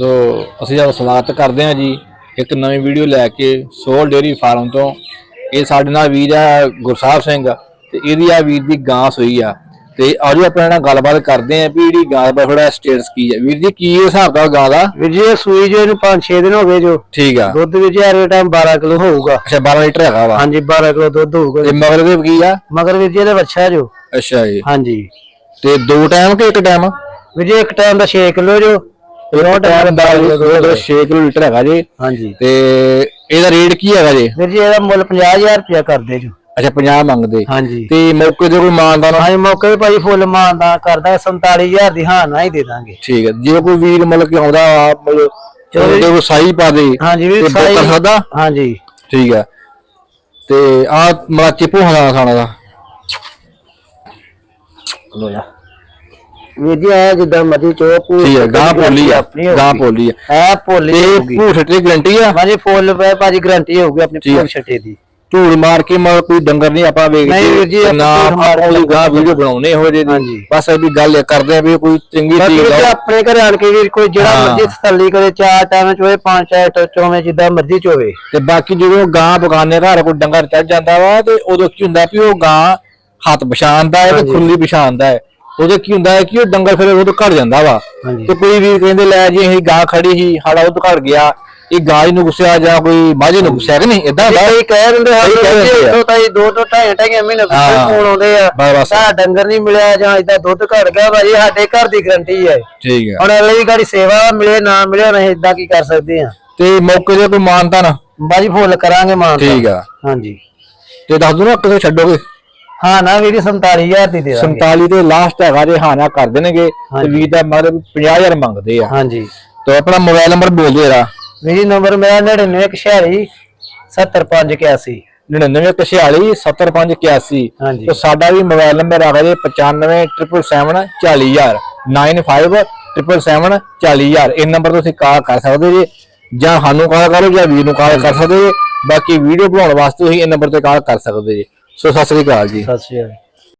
ਸੋ ਅਸੀਂ ਤੁਹਾਡਾ ਸਵਾਗਤ ਕਰਦੇ ਹਾਂ ਜੀ ਇੱਕ ਨਵੀਂ ਵੀਡੀਓ ਲੈ ਕੇ ਸੋਲ ਡੇਰੀ ਫਾਰਮ ਤੋਂ ਇਹ ਸਾਡੇ ਨਾਲ ਵੀਰ ਆ ਗੁਰਸਾਹਿਬ ਸਿੰਘ ਤੇ ਇਹਦੀ ਆ ਵੀਰ ਦੀ ਗਾਂ ਸੋਈ ਆ। ਤੇ ਆਜੋ ਆਪਾਂ ਇਹਨਾਂ ਨਾਲ ਗੱਲਬਾਤ ਕਰਦੇ ਆਂ ਵੀ ਜਿਹੜੀ ਗਾਂ ਦਾ ਥੋੜਾ ਸਟੇਟਸ ਕੀ ਹੈ ਵੀਰ ਜੀ ਕੀ ਹਿਸਾਬ ਦਾ ਗਾਂ ਦਾ? ਵੀਰ ਜੀ ਇਹ ਸੂਈ ਜੋ ਇਹਨੂੰ 5-6 ਦਿਨ ਹੋ ਗਏ ਜੋ। ਠੀਕ ਆ। ਦੁੱਧ ਵਿੱਚ ਹਰ ਟਾਈਮ 12 ਕਿਲੋ ਹੋਊਗਾ। ਅੱਛਾ 12 ਲੀਟਰ ਹੈਗਾ ਵਾ। ਹਾਂਜੀ 12 ਕਿਲੋ ਦੁੱਧ ਹੋਊਗਾ। ਤੇ ਮਗਰ ਦੇ ਕੀ ਆ? ਮਗਰ ਵੀਰ ਜੀ ਇਹਦਾ ਬੱਚਾ ਜੋ। ਅੱਛਾ ਜੀ। ਹਾਂਜੀ। ਤੇ ਦੋ ਟਾਈਮ ਕਿ ਇੱਕ ਟਾਈਮ ਵੀਰ ਜੀ ਇੱਕ ਟਾਈਮ ਦਾ 6 ਕਿਲੋ ਜੋ। ਦੋ ਟਾਈਮ ਦਾ 6 ਕਿਲੋ ਲੀਟਰ ਹੈਗਾ ਜੀ। ਹਾਂਜੀ। ਤੇ ਇਹਦਾ ਰੇਟ ਕੀ ਹੈਗਾ ਜੀ? ਵੀਰ ਜੀ ਇਹਦਾ ਮੁੱਲ 50000 ਰੁਪਇਆ ਕਰਦੇ ਜੋ। ਅੱਛਾ 50 ਮੰਗਦੇ। ਹਾਂਜੀ। ਤੇ ਮੌਕੇ ਤੇ ਕੋਈ ਮਾਨਦਾਨ ਹਾਂਜੀ ਮੌਕੇ ਤੇ ਭਾਈ ਫੁੱਲ ਮਾਨਦਾ ਕਰਦਾ 47000 ਦੀ ਹਾਂ ਨਾ ਹੀ ਦੇ ਦਾਂਗੇ। ਠੀਕ ਹੈ। ਜੇ ਕੋਈ ਵੀਰ ਮਤਲਬ ਕਿ ਆਉਂਦਾ ਆ ਮਤਲਬ ਚਲੋ ਜੀ। ਚਲੋ ਕੋਈ ਸਾਈ ਪਾ ਦੇ ਹਾਂਜੀ ਵੀਰ ਤੇ ਸਾਈ- ਕਰ ਸਕਦਾ ਹਾਂਜੀ। ਠੀਕ ਹੈ। ਤੇ ਆ ਮਰਾ ਚਿਪੂ ਖਾਣਾ ਦਾ। ਲੋ ਜਾ। ਵੀਰ ਜੀ ਜਿੱਦਾਂ ਮਰਜ਼ੀ ਚੋ ਠੀਕ ਹੈ ਗਾਂ ਪੋਲੀ ਆ ਗਾਂ। ਪੋਲੀ ਆ ਇਹ ਪੋਲੀ ਤੇ ਹੋਊਗੀ ਭੂਠ ਗਰੰਟੀ ਆ ਹਾਂਜੀ ਫੁੱਲ ਪੈ ਭਾਜੀ ਗਾਰੰਟੀ ਹੋਊਗੀ ਆਪਣੀ ਠੀਕ ਹੈ। ਛੱਟੇ ਦੀ ਝੂੜ ਮਾਰ ਕੇ ਮਤਲਬ ਕੋਈ ਡੰਗਰ ਨਹੀਂ ਆਪਾਂ ਵੇਖਦੇ ਨਹੀਂ ਵੀਰ ਜੀ, ਨਾ ਝੂਠ ਮਾਰ ਕੇ ਗਾਂ ਵੀਡੀਓ ਬਣਾਉਨੇ ਹੋ ਜੇ ਹਾਂਜੀ। ਬਸ ਇਹ ਵੀ ਗੱਲ ਇਹ ਕਰਦੇ ਆ ਵੀ ਕੋਈ ਚੰਗੀ ਬਾਕੀ ਚੀਜ਼ ਵੀਰ ਜੀ ਆ ਆਪਣੇ ਘਰੇ ਆਣ ਕੇ ਵੀਰ ਕੋਈ ਜਿਹੜਾ ਹਾਂ। ਮਰਜ਼ੀ ਤਸੱਲੀ ਕਰੇ ਚਾਰ ਟਾਈਮ ਚ ਹੋਵੇ ਪੰਜ ਚਾਰ ਚੋਵੇਂ ਜਿੱਦਾਂ ਮਰਜ਼ੀ ਚ ਹੋਵੇ ਤੇ ਬਾਕੀ ਜਦੋਂ ਗਾਂ ਬਗਾਨੇ ਘਰ ਕੋਈ ਡੰਗਰ ਚੱਲ ਜਾਂਦਾ ਵਾ ਤੇ ਉਦੋਂ ਕੀ ਹੁੰਦਾ ਵੀ ਉਹ ਗਾਂ ਹੱਥ ਪਛਾਣਦਾ ਹੈ ਤੇ ਹਾਂਜੀ। ਖੁੱਲੀ ਪਛਾਣਦਾ ਹੈ ਉਦੋਂ ਕੀ ਹੁੰਦਾ ਹੈ ਕਿ ਉਹ ਡੰਗਰ ਫਿਰ ਉਹ ਤੋਂ ਘਟ ਜਾਂਦਾ ਵਾ। ਹਾਂਜੀ। ਤੇ ਕੋਈ ਵੀਰ ਕਹਿੰਦੇ ਲੈ ਜੀ ਅਸੀਂ ਗਾਂ ਖੜੀ ਸੀ ਸਾਡਾ ਉਹ ਤੋਂ ਘਟ ਗਿਆ। ਇਹ ਗਾਂ ਹੀ ਨੂੰ ਗੁੱਸਿਆ ਜਾਂ ਕੋਈ ਮਾਝੇ ਨੂੰ ਗੁੱਸਿਆ ਕਿ ਨਹੀਂ? ਇਦਾਂ ਕਈ ਕਹਿ ਦਿੰਦੇ ਕਈ ਕਹਿ ਦਿੰਦੇ ਆ। ਦੋ ਤੋਂ ਢਾਈ ਢਾਈ ਮਹੀਨੇ ਪਿੱਛੇ ਹਾਂ। ਫੋਨ ਆਉਂਦੇ ਆ। ਬਸ ਡੰਗਰ ਨਹੀਂ ਮਿਲਿਆ ਜਾਂ ਇਦਾਂ ਦੁੱਧ ਘਟ ਗਿਆ ਭਾਜੀ ਸਾਡੇ ਘਰ ਦੀ ਗਰੰਟੀ ਹੈ ਠੀਕ ਹੈ ਹੁਣ ਅਗਲੀ ਗਾੜੀ ਸੇਵਾ ਮਿਲੇ ਨਾ ਮਿਲੇ ਨਹੀਂ ਇਦਾਂ ਕੀ ਕਰ ਸਕਦੇ ਆ। ਤੇ ਮੌਕੇ ਤੇ ਕੋਈ ਮਾਨਤਾ ਨਾ? ਬਾਜੀ ਫੁੱਲ ਕਰਾਂਗੇ ਮਾਨ ਠੀਕ ਆ। ਹਾਂਜੀ। ਤੇ ਦੱਸ ਦੋ ਨਾ ਕਿਤੇ ਛੱਡੋਗੇ ਹਾਂ ਨਾ ਵੀਰ 47000 ਦੀ ਦੇ ਦਾਂਗੇ। 47 ਤੇ ਲਾਸਟ ਹੈਗਾ ਜੇ ਹਾਂ ਨਾ ਕਰ ਦੇਣਗੇ ਤੇ। ਵੀਰ ਦਾ ਮਤਲਬ 50000 ਮੰਗਦੇ ਆ। ਹਾਂਜੀ। ਤੇ ਆਪਣਾ ਮੋਬਾਈਲ ਨੰਬਰ ਬੋਲ ਦਿਓ ਜਰਾ। ਵੀਰ ਨੰਬਰ ਮੇਰਾ 9946 70581 9946 70581 ਹਾਂਜੀ। ਤੇ ਸਾਡਾ ਵੀ ਮੋਬਾਈਲ ਨੰਬਰ ਹੈਗਾ ਜੀ 9577 40000 9577 40000 ਇਹ ਨੰਬਰ ਤੁਸੀਂ ਕਾਲ ਕਰ ਸਕਦੇ ਜੀ ਜਾਂ ਸਾਨੂੰ ਕਾਲ ਕਰੋ ਜਾਂ ਵੀਰ ਨੂੰ ਕਾਲ ਕਰ ਸਕਦੇ ਬਾਕੀ ਵੀਡੀਓ ਬਣਾਉਣ ਵਾਸਤੇ ਤੁਸੀਂ ਇਹ ਨੰਬਰ ਤੇ ਕਾਲ ਕਰ ਸਕਦੇ ਜੀ। ਸੋ ਸਤਿ ਸ੍ਰੀ ਅਕਾਲ ਜੀ। ਸਤਿ ਸ਼੍ਰੀ ਅਕਾਲ।